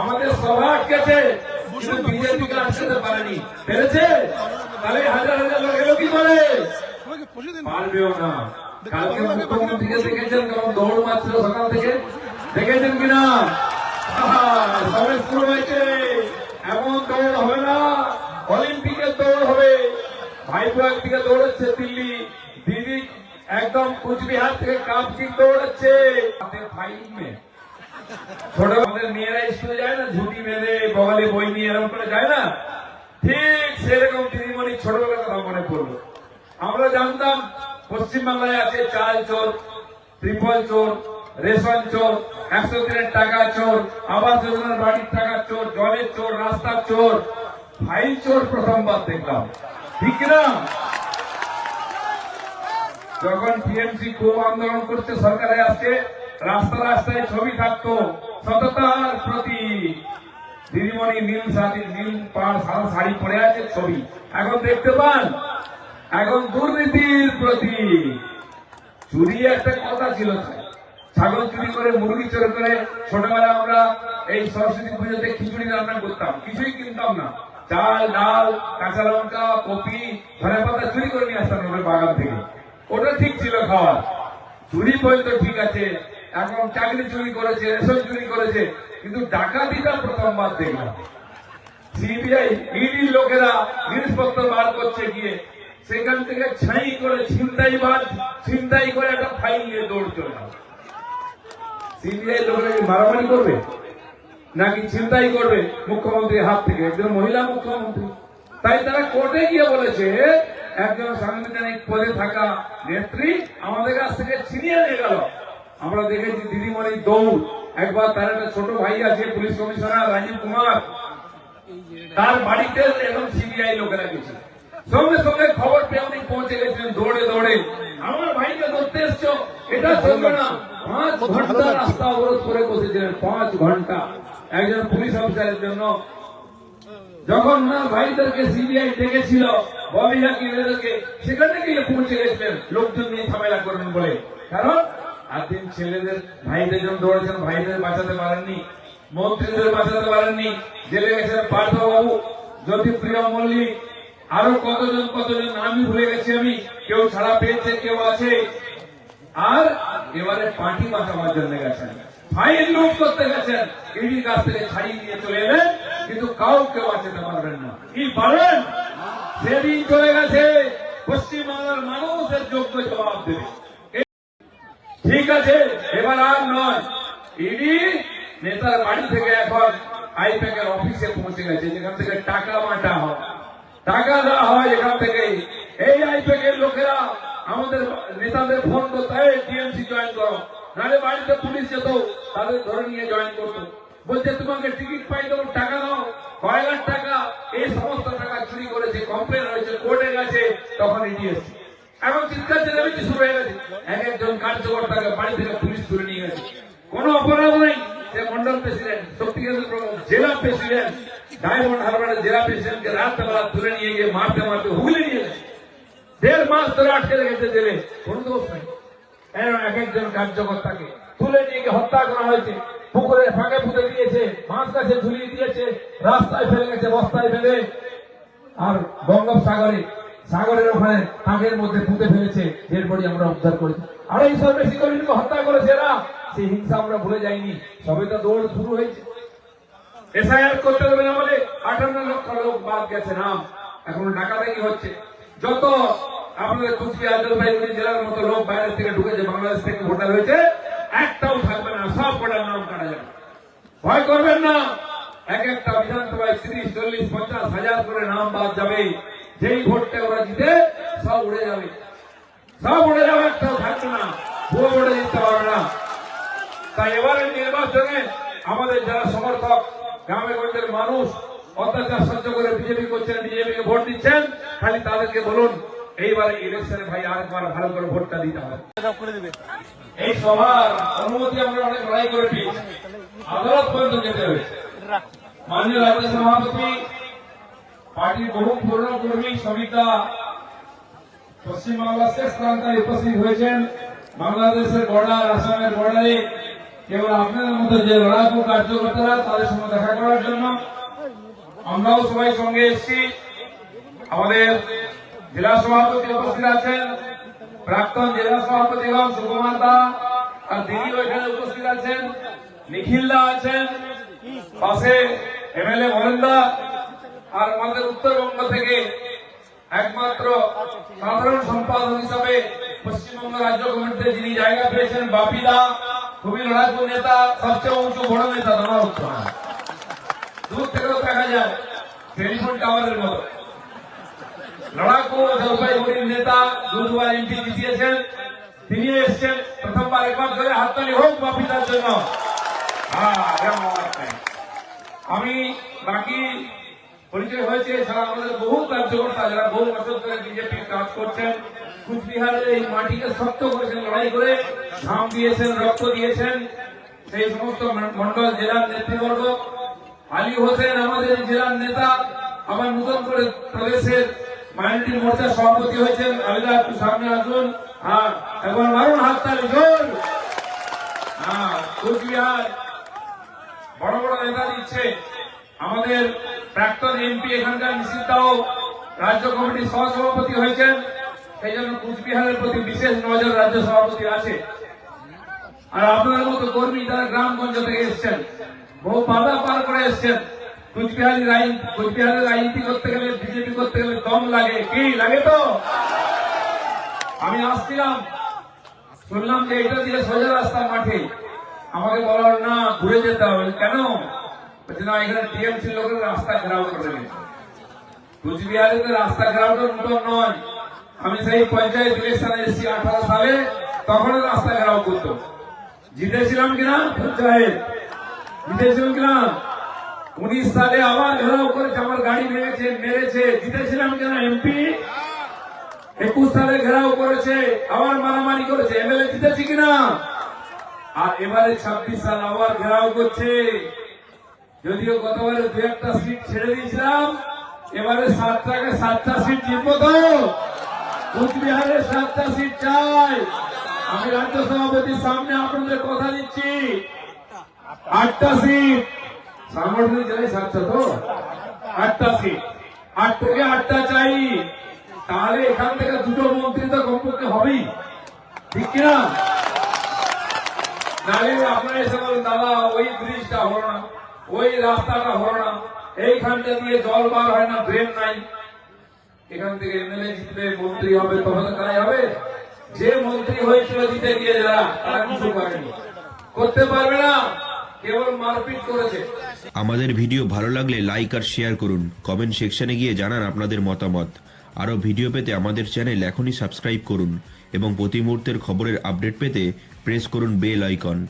আমাদের সভা আটকেছে কিন্তু বিজেপিকে পারেনি। পেরেছে? তাহলে হাজার হাজার লোক এলো কি পারবেও না। কালকে মুখ্যমন্ত্রীকে দেখেছেন? কেমন দৌড় সকাল থেকে? দেখেছেন কিনা সবে শুরু হয়েছে। এমন দৌড় হবে না। অলিম্পিকের দৌড় হবে। ভাইপো একদিকে দৌড়াচ্ছে দিল্লি। দিদি একদম কুচবিহার থেকে কাপ কিক দৌড়াচ্ছে। Five May. ছোট আমাদের মেয়েরা স্কুলে যায় না ঝুঁটি বেঁধে বগালে বই নিয়ে এরকম করে যায় না। ঠিক সেরকম দিদিমণি ছোটবেলার কথা মনে পড়ল। আমরা জানতাম, পশ্চিমবাংলায় আছে চাল চোর, ত্রিপল চোর, রেশন চোর, একশো দিনের টাকা চোর, আবাস যোজনার বাড়ির টাকা চোর, জলের চোর, রাস্তার চোর। ফাইল চোর প্রথমবার দেখলাম। ঠিক না? যখন টিএমসি খুব আন্দোলন করছে, সরকারে আসছে রাস্তা রাস্তায় ছবি থাকতো সততার প্রতি দিদিমণি নীল শাড়ি নীল পাড় সাদা শাড়ি পরে আছে ছবি। এখন দেখতে পান, এখন দুর্নীতির প্রতি চুরি একটা কথা ছিল ছাগল চুরি করে, মুরগি চুরি করে ছোটবেলা আমরা এই সরস্বতী পুজোতে খিচুড়ি রান্না করতাম। কিছুই কিনতাম না। চাল, ডাল, কাঁচা লঙ্কা, কপি, ধনে পাতা চুরি করে নিয়ে আসতাম বাগান থেকে। ওটা ঠিক ছিল খাওয়ার। চুরি পর্যন্ত ঠিক আছে। এখন চাকরি চুরি করেছে, রেশন চুরি করেছে, কিন্তু ডাকাতিটা প্রথমবার দেখলাম। সিবিআই, ইডির লোকেরা জিনিসপত্র বার করছে গিয়ে, সেখান থেকে ছাই করে, ছিনতাই বাদ ছিনতাই করে একটা ফাইল নিয়ে দৌড় চলে সিবিআই লোকেরা কি মারামারি করবে? নাকি ছিনতাই করবে মুখ্যমন্ত্রীর হাত থেকে? একজন মহিলা মুখ্যমন্ত্রী। তাই তারা কোর্টে গিয়ে বলেছে, একজন সাংবিধানিক পদে থাকা নেত্রী আমাদের কাছ থেকে ছিনিয়ে নিয়ে গেল। আমরা দেখেছি দিদিমণি দৌড়। একবার তার একটা ছোট ভাই আছে পুলিশ কমিশনার রাজীব কুমার। তার বাড়িতে এখন সিবিআই লোকেরা গেছে। সঙ্গে সঙ্গে খবর পেয়ে উনি পৌঁছে গেছিলেন দৌড়ে দৌড়ে। আমার ভাইকে ধরতে এসছো? এটা চলবে না। পাঁচ ঘণ্টা রাস্তা অবরোধ করে বসেছিলেন পাঁচ ঘণ্টা। একজন পুলিশ অফিসারের জন্য। যখন না ভাইদেরকে সিবিআই ডেকেছিল ববি হাকিমদেরকে সেখানে গিয়ে পৌঁছে গেছিলেন। লোকজন নিয়ে ঝামেলা করবেন বলে। কারণ আদিন ছেলেদের, ভাইদের জন্য দৌড়েছেন ভাইদের বাঁচাতে পারেননি, মন্ত্রীদের বাঁচাতে পারেননি, জেলে গেছেন পার্থবাবু জ্যোতিপ্রিয় মল্লিক, আরও কতজন কতজন নামই ভুলে গেছি আমি, কেউ ছাড়া পেয়েছে, কেউ আছে। আর এবারে পার্টি বাঁচাবার জন্য গেছেন, ফাইল লুট করতে গেছেন ইডির কাছ থেকে ছাড়িয়ে দিয়ে চলে এলেন, কিন্তু কাউকে বাঁচাতে পারবেন না। কি পারেন সেদিন চলে গেছে, পশ্চিমবাংলার মানুষের যোগ্য জবাব দেবে। ঠিক আছে, এবার আর নয়। ইডি নেতার বাড়ি থেকে এখন আইপ্যাকের অফিসে পৌঁছে গেছে, যেখান থেকে টাকা মাটা হয়। টাকা দেওয়া হয় এখান থেকে। এই আইপ্যাকের লোকেরা আমাদের নেতাদের ফোন করতো টিএমসি জয়েন করো। নাহলে বাড়িতে পুলিশ যেত, তাদের ধরে নিয়ে জয়েন করতো। বলছে, তোমাকে টিকিট পাই দেবো টাকা দাও। কয় লাখ টাকা? এই সমস্ত টাকা চুরি করেছে, কমপ্লেন হয়েছে কোর্টে গেছে, তখন ইডি এসছে। এখন চিৎকার চেঁচামেচি শুরু হয়ে গেছে। এক একজন কার্যকর্তাকে বাড়ি থেকে পুলিশ তুলে নিয়ে গেছে। কোনো অপরাধ নেই। সে মন্ডল প্রেসিডেন্ট শক্তিকেন্দ্র জেলা প্রেসিডেন্ট, ডায়মন্ড হারবারের জেলা প্রেসিডেন্টকে রাত্রেবেলা তুলে নিয়ে গিয়ে মারতে মারতে হুগলি নিয়ে গেছে। দেড় মাস ধরে আটকে রেখেছে জেলে। কোনো দোষ নেই। এক একজন কার্যকর্তাকে তুলে নিয়ে গিয়ে হত্যা করা হয়েছে। পুকুরে ফাঁকে পুঁতে দিয়েছে, মাছ কাছে ঝুলিয়ে দিয়েছে, রাস্তায় ফেলে গেছে, বস্তায় ফেলে। আর বঙ্গোপসাগরে সাগরের ওখানে ফাঁকের মধ্যে পুঁতে ফেলেছে, এরপরই আমরা উদ্ধার করেছি আর সব বেশি কর্মীকে হত্যা করেছে এরা। সেই হিংসা আমরা ভুলে যাইনি। সবে তো দৌড় শুরু হয়েছে। এসআইআর করতে দেবে না বলে আটান্ন লক্ষ লোক বাদ গেছে নাম। এখন হচ্ছে। যত আপনাদের কুচবিহার জলপাইগুড়ি জেলার মতো লোক বাইরে থেকে ঢুকেছে, বাংলাদেশ থেকে ভোটার হয়েছে, একটাও থাকবে না, সব কটার নাম কাটা যাবে। ভয় করবেন না। এক একটা বিধানসভায় তিরিশ, চল্লিশ, পঞ্চাশ হাজার করে নাম বাদ যাবে। যেই ভোটটা ওরা জিতে, সব উড়ে যাবে। সব উড়ে যাবে, একটাও থাকবে না। ভুয়ো ভোটে জিততে পারবে না। তাই এবারে নির্বাচনে আমাদের যারা সমর্থক, গ্রামে গঞ্জের মানুষ, অত্যাচার সহ্য করে বিজেপি করছেন বিজেপিকে ভোট দিচ্ছেন, খালি তাদেরকে বলুন, এইবারে ইলেকশনে ভাই আরেকবার ভালো করে ভোটটা দিতে হবে। এই সভার অনুমতি আমরা অনেক লড়াই করে পেয়েছি আদালত পর্যন্ত যেতে হবে। মাননীয় রাজ্য সভাপতি পার্টির বহু পুরনো কর্মী সবিতা পশ্চিমবাংলার শেষ প্রান্তে উপস্থিত হয়েছেন। বাংলাদেশের বর্ডার, আসামের বর্ডারে কেবল আপনাদের মতো যে লড়াকু কার্যকর্তারা তাদের সঙ্গে দেখা করার জন্য আমরাও সবাই সঙ্গে এসেছি। আমাদের জেলা সভাপতি উপস্থিত আছেন। প্রাক্তন জেলা সভাপতি এবং সুকুমার আর দিদি ওইখানে উপস্থিত আছেন, নিখিল দা আছেন, পাশে এমএলএ মহেন দা। আর আমাদের উত্তরবঙ্গ থেকে একমাত্র সাধারণ সম্পাদক হিসাবে পশ্চিমবঙ্গ রাজ্য কমিটিতে যিনি জায়গা পেয়েছেন বাপিদা খুবই লড়াকু নেতা সবচেয়ে উঁচু বড় নেতা তোমার উত্তর দূর থেকেও দেখা যায় টেলিফোন টাওয়ারের মতো। লড়াকু জলপাইগুড়ির নেতা দুধবার এমপি জিতিয়েছেন। তিনি এসছেন প্রথমবার একবার ধরে হাততালি হোক বাপিদার জন্য। হ্যাঁ, আমি বাকি পরিচয় হয়েছে এছাড়া আমাদের বহু কার্যকর্তা যারা বহু বছর ধরে বিজেপির কাজ করছেন কুচবিহারের এই মাটিকে শক্ত করেছেন, লড়াই করে ঘাম দিয়েছেন, রক্ত দিয়েছেন। সেই সমস্ত মন্ডল জেলার নেতৃবর্গ, আলী হোসেন আমাদের জেলার নেতা, আবার নতুন করে প্রদেশের মাইনরিটি মোর্চার সভাপতি হয়েছেন আলিদা একটু সামনে আসুন। হ্যাঁ একবার মারুন হাততালি, জোর! হ্যাঁ কুচবিহার বড় বড় নেতা দিচ্ছে। আমাদের প্রাক্তন এমপি এখানকার নিশ্চিতাও রাজ্য কমিটির সহসভাপতি হয়েছেন। সেই জন্য কুচবিহারের প্রতি বিশেষ নজর রাজ্য সভাপতি আছে। আর আপনাদের মতো কর্মী যারা গ্রামগঞ্জ থেকে এসছেন, বহু বাধা পার করে এসছেন, কুচবিহারের রাজনীতি কুচবিহারের রাজনীতি করতে গেলে, বিজেপি করতে গেলে দম লাগে। কি, লাগে তো? আমি আসছিলাম, শুনলাম যে এটা দিয়ে সোজা রাস্তা মাঠে। আমাকে বলা হলো না, ঘুরে যেতে হবে। কেন? বলছে না এখানে টিএমসি লোকের সালে ঘেরাও জিতেছিলাম কিনা? পঞ্চায়েত। জিতেছিলাম কিনা? উনিশ সালে আবার ঘেরাও করেছে আমার গাড়ি ভেঙেছে মেরেছে। জিতেছিলাম কিনা এমপি? একুশ সালে ঘেরাও করেছে, আবার মারামারি করেছে। এমএলএ জিতেছি কিনা? আর এবারে ছাব্বিশ সাল আবার ঘেরাও করছে। যদিও গতবারে দু একটা সিট ছেড়ে দিয়েছিলাম, এবারে সাতটাকে সাতটা সিট জিতবো তো। কুচবিহারে সাতটা সিট চাই। আমি রাজ্য সভাপতির সামনে আপনাদের কথা দিচ্ছি। আটটা সিট সাংগঠনিক জেলায় সাতটা তো? আটটা সিট আট থেকে আটটা চাই। তাহলে এখান থেকে দুটো মন্ত্রী তো কমপক্ষে হবেই। ঠিক কিনা? নাহলে আপনারা এসে বলেন, দাদা, ওই ব্রিজটা হলো না। ওই রাস্তাটা হলো না। এইখানটা দিয়ে জল বার হয় না ড্রেন নাই। এখান থেকে এমএলএ জিতবে মন্ত্রী হবে তবে তো তাই হবে। যে মন্ত্রী হয়েছিল জিতে গিয়ে যারা তারা কিছু করেনি। করতে পারবে না, কেবল মারপিট করেছে। আমাদের ভিডিও ভালো লাগলে লাইক আর শেয়ার করুন। কমেন্ট সেকশনে গিয়ে জানান আপনাদের মতামত। আরও ভিডিও পেতে আমাদের চ্যানেল এখনই সাবস্ক্রাইব করুন এবং প্রতি মুহূর্তের খবরের আপডেট পেতে প্রেস করুন বেল আইকন।